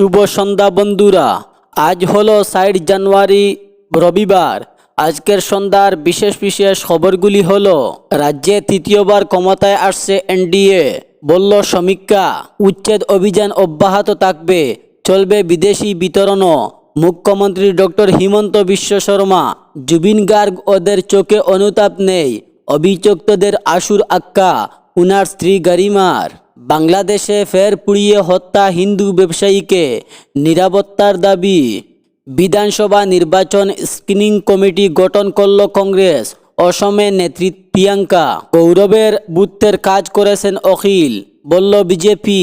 শুভ সন্ধ্যা বন্ধুরা। আজ হলো ষাট জানুয়ারি, রবিবার। আজকের সন্ধ্যার বিশেষ বিশেষ খবরগুলি হলো, রাজ্যে তৃতীয়বার ক্ষমতায় আসছে এনডিএ। বলল, সমীক্ষা, উচ্ছেদ অভিযান অব্যাহত থাকবে, চলবে বিদেশি বিতরণও। মুখ্যমন্ত্রী ডক্টর হিমন্ত বিশ্ব শর্মা, জুবিন গার্গ ওদের চোখে অনুতাপ নেই, অভিযুক্তদের আশুর আক্কা, উনার স্ত্রী গরিমার। বাংলাদেশে ফের পুড়িয়ে হত্যা হিন্দু ব্যবসায়ীকে নিরাপত্তার দাবি। বিধানসভা নির্বাচন স্ক্রিনিং কমিটি গঠন করল কংগ্রেস, অসমে নেতৃত্ব প্রিয়াঙ্কা। গৌরবের বুথের কাজ করেছেন অখিল, বলল বিজেপি।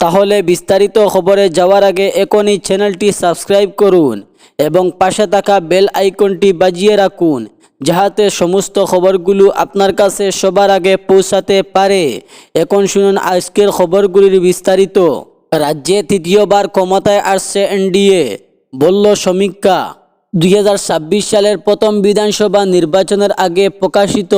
তাহলে বিস্তারিত খবরে যাওয়ার আগে এখনই চ্যানেলটি সাবস্ক্রাইব করুন এবং পাশে থাকা বেল আইকনটি বাজিয়ে রাখুন। যাহাতে সমস্ত খবরগুলো আপনার কাছে সবার আগে পৌঁছাতে পারে। এখন শুনুন আজকের খবরগুলির বিস্তারিত। রাজ্যে তৃতীয়বার ক্ষমতায় আসছে এনডিএ, বলল সমীক্ষা দুই হাজার ছাব্বিশ সালের প্রথম বিধানসভা নির্বাচনের আগে প্রকাশিত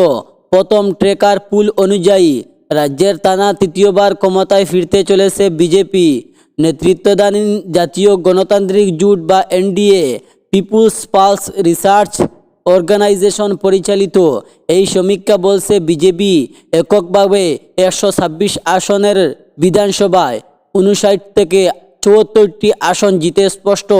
প্রথম ট্রেকার পুল অনুযায়ী রাজ্যের টানা তৃতীয়বার ক্ষমতায় ফিরতে চলেছে বিজেপি। নেতৃত্বাধীন জাতীয় গণতান্ত্রিক জোট বা NDA, people's pulse research organisation পরিচালিত। এই সমীক্ষা বলছে বিজেপি এককভাবে একশো ছাব্বিশ আসনের বিধানসভায় উনষাট থেকে চুয়াত্তরটি আসন জিতে স্পষ্ট।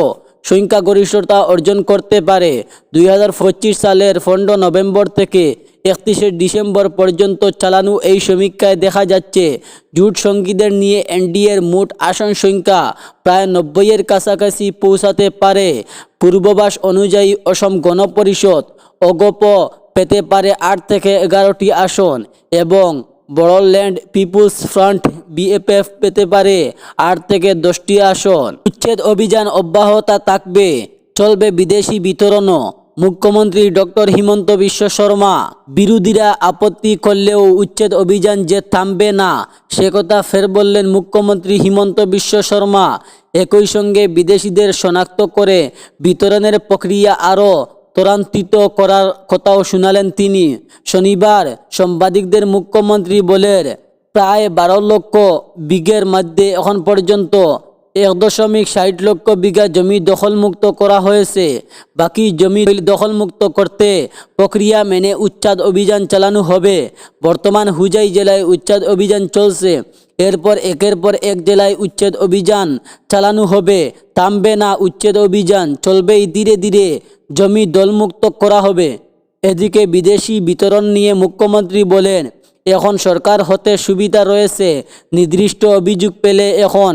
সংখ্যাগরিষ্ঠতা অর্জন করতে পারে। দু হাজার পঁচিশ সালের পনেরো নভেম্বর থেকে একত্রিশে ডিসেম্বর পর্যন্ত চালানো এই সমীক্ষায় দেখা যাচ্ছে, জুট সঙ্গীদের নিয়ে এনডিএর মোট আসন সংখ্যা প্রায় নব্বইয়ের কাছাকাছি পৌঁছাতে পারে। পূর্বাভাস অনুযায়ী অসম গণপরিষদ অগপ পেতে পারে আট থেকে এগারোটি আসন এবং বড়োল্যান্ড পিপুলস ফ্রন্ট বিএফএফ পেতে পারে আট থেকে দশটি আসন। উচ্ছেদ অভিযান অব্যাহত থাকবে। চলবে বিদেশি বিতরণও। মুখ্যমন্ত্রী ডক্টর হিমন্ত বিশ্ব শর্মা, বিরোধীরা আপত্তি করলেও উচ্ছেদ অভিযান যে থামবে না, সে কথা ফের বললেন মুখ্যমন্ত্রী হিমন্ত বিশ্ব শর্মা। একই সঙ্গে বিদেশিদের শনাক্ত করে বিতরণের প্রক্রিয়া আরও ত্বরান্বিত করার কথাও শোনালেন তিনি। শনিবার সাংবাদিকদের মুখ্যমন্ত্রী বলেন, প্রায় বারো লক্ষ বিঘের মধ্যে এখন পর্যন্ত এক দশমিক ষাট লক্ষ বিঘা জমি দখলমুক্ত করা হয়েছে। বাকি জমি দখলমুক্ত করতে প্রক্রিয়া মেনে উচ্ছেদ অভিযান চালানো হবে। বর্তমান হুজাই জেলায় উচ্ছেদ অভিযান চলছে। এরপর একের পর এক জেলায় উচ্ছেদ অভিযান চালানো হবে। থামবে না উচ্ছেদ অভিযান, চলবেই ধীরে ধীরে জমি দলমুক্ত করা হবে। এদিকে বিদেশি বিতরণ নিয়ে মুখ্যমন্ত্রী বলেন, এখন সরকার হতে সুবিধা রয়েছে। নির্দিষ্ট অভিযোগ পেলে এখন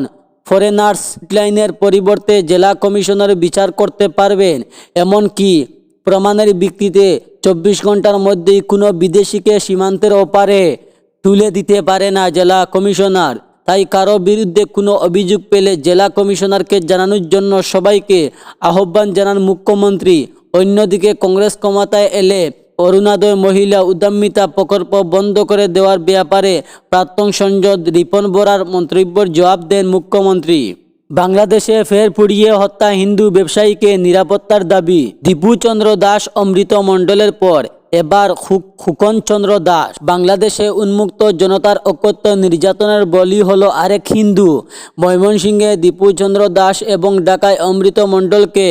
ফরেনার্স লাইনের পরিবর্তে জেলা কমিশনার বিচার করতে পারবেন। এমনকি প্রমাণের ভিত্তিতে চব্বিশ ঘণ্টার মধ্যেই কোনো বিদেশিকে সীমান্তের ওপারে তুলে দিতে পারে না জেলা কমিশনার। তাই কারও বিরুদ্ধে কোনো অভিযোগ পেলে জেলা কমিশনারকে জানানোর জন্য সবাইকে আহ্বান জানান মুখ্যমন্ত্রী। অন্যদিকে কংগ্রেস ক্ষমতায় এলে অরুণোদয় মহিলা উদ্যমিতা প্রকল্প বন্ধ করে দেওয়ার ব্যাপারে প্রাক্তন সংসদ রিপন বরার মন্তব্যের জবাব দেন মুখ্যমন্ত্রী। বাংলাদেশে ফের পুড়িয়ে হত্যা হিন্দু ব্যবসায়ীকে নিরাপত্তার দাবি। দীপুচন্দ্র দাস অমৃত মণ্ডলের পর এবার খুকন চন্দ্র দাস বাংলাদেশে উন্মুক্ত জনতার অকথ্য নির্যাতনের বলি হলো আরেক হিন্দু। ময়মনসিংহে দীপুচন্দ্র দাস এবং ঢাকায় অমৃত মণ্ডলকে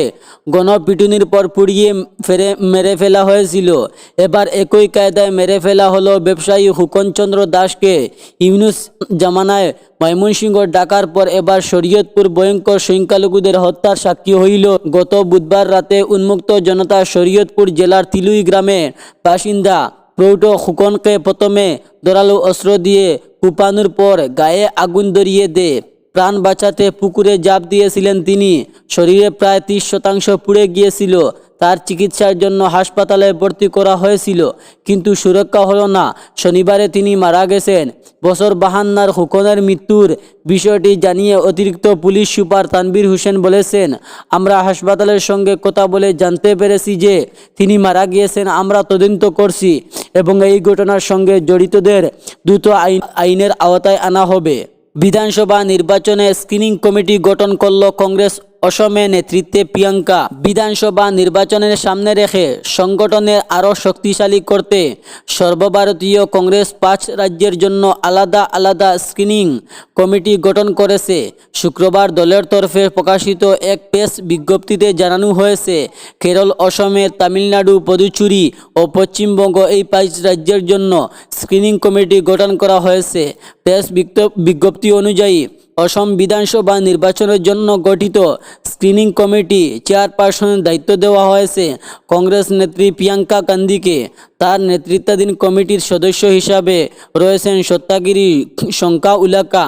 গণপিটুনির পর পুড়িয়ে ফেরে মেরে ফেলা হয়েছিল। এবার একই কায়দায় মেরে ফেলা হলো ব্যবসায়ী হুকনচন্দ্র দাসকে। ইউনুস জামানায় ময়মনসিংহ ডাকার পর এবার শরীয়তপুর ভয়ঙ্কর সংখ্যালঘুদের হত্যার সাক্ষী হইল। গত বুধবার রাতে উন্মুক্ত জনতা শরীয়তপুর জেলার তিলুই গ্রামে বাসিন্দা প্রৌঢ় খুকনকে প্রথমে দরালো অস্ত্র দিয়ে কুপানোর পর গায়ে আগুন ধরিয়ে দে প্রাণ বাঁচাতে পুকুরে জাপ দিয়েছিলেন তিনি। শরীরে প্রায় ত্রিশ শতাংশ পুড়ে গিয়েছিল। তার চিকিৎসার জন্য হাসপাতালে ভর্তি করা হয়েছিল, কিন্তু সুরক্ষা হলো না। শনিবারে তিনি মারা গেছেন। বছর বাহান্নার হুকনের মৃত্যুর বিষয়টি জানিয়ে অতিরিক্ত পুলিশ সুপার তানবীর হোসেন বলেছেন, আমরা হাসপাতালের সঙ্গে কথা বলে জানতে পেরেছি যে তিনি মারা গিয়েছেন, আমরা তদন্ত করছি এবং এই ঘটনার সঙ্গে জড়িতদের দ্রুত আইন, আইনের আওতায় আনা হবে। বিধানসভা নির্বাচনে স্ক্রিনিং কমিটি গঠন করল কংগ্রেস অসমে নেতৃত্বে প্রিয়াঙ্কা বিধানসভা নির্বাচনের সামনে রেখে সংগঠনের আরও শক্তিশালী করতে সর্বভারতীয় কংগ্রেস পাঁচ রাজ্যের জন্য আলাদা আলাদা স্ক্রিনিং কমিটি গঠন করেছে। শুক্রবার দলের তরফে প্রকাশিত এক প্রেস বিজ্ঞপ্তিতে জানানো হয়েছে, কেরল, অসমের তামিলনাড়ু, পদুচুরি ও পশ্চিমবঙ্গ এই পাঁচ রাজ্যের জন্য স্ক্রিনিং কমিটি গঠন করা হয়েছে। প্রেস বিজ্ঞপ্তি অনুযায়ী অসম বিধানসভা নির্বাচনের জন্য গঠিত স্ক্রিনিং কমিটি চেয়ারপারসনের দায়িত্ব দেওয়া হয়েছে। কংগ্রেস নেত্রী প্রিয়াঙ্কা গান্ধীকে। তার নেতৃত্বাধীন কমিটির সদস্য হিসাবে রয়েছেন সত্যাগিরি শঙ্কা উলাকা,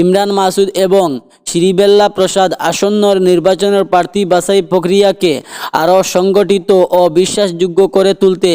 ইমরান মাসুদ এবং শ্রীবেল্লা প্রসাদ আসন্ন নির্বাচনের প্রার্থী বাছাই প্রক্রিয়াকে আরও সংগঠিত ও বিশ্বাসযোগ্য করে তুলতে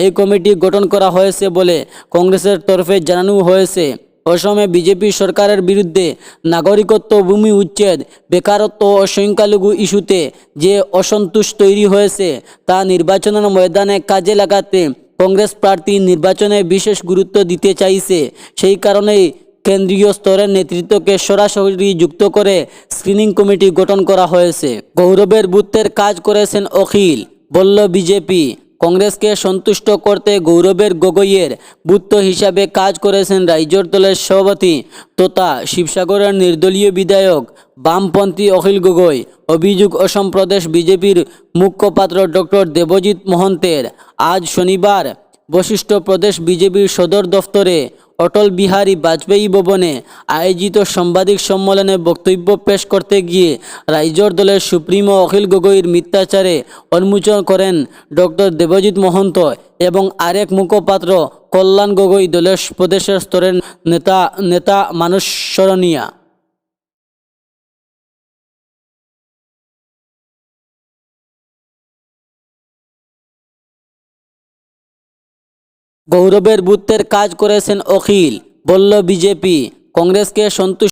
এই কমিটি গঠন করা হয়েছে বলে কংগ্রেসের তরফে জানানো হয়েছে। অসমে বিজেপি সরকারের বিরুদ্ধে নাগরিকত্ব ভূমি উচ্ছেদ, বেকারত্ব ও সংখ্যালঘু ইস্যুতে যে অসন্তোষ তৈরি হয়েছে তা নির্বাচনের ময়দানে কাজে লাগাতে কংগ্রেস প্রার্থী নির্বাচনে বিশেষ গুরুত্ব দিতে চাইছে। সেই কারণেই কেন্দ্রীয় স্তরের নেতৃত্বকে সরাসরি যুক্ত করে স্ক্রিনিং কমিটি গঠন করা হয়েছে। গৌরবের বুথের কাজ করেছেন অখিল, বলল বিজেপি। কংগ্রেসকে সন্তুষ্ট করতে গৌরবের গগৈয়ের বুত্ত হিসাবে কাজ করেছেন রাইজোর দলের সভাপতি তথা শিবসাগরের নির্দলীয় বিধায়ক বামপন্থী অখিল গগৈ, অভিযোগ অসম প্রদেশ বিজেপির মুখ্যপাত্র ডক্টর দেবজিৎ মহন্তের। আজ শনিবার বশিষ্ঠ প্রদেশ বিজেপির সদর দফতরে অটল বিহারী বাজপেয়ী ভবনে আয়োজিত সাংবাদিক সম্মেলনে বক্তব্য পেশ করতে গিয়ে রাইজর দলের সুপ্রিমো অখিল গগৈর মিথ্যাচারে উন্মোচন করেন ডক্টর দেবজিৎ মহন্ত এবং আরেক মুখপাত্র কল্যাণ গগৈ দলের প্রদেশের স্তরের নেতা নেতা মানুষ স্মরণীয়া গৌরবের বুত্তের কাজ করেছেন অখিল বলল বিজেপি কংগ্রেসকে সন্তুষ্ট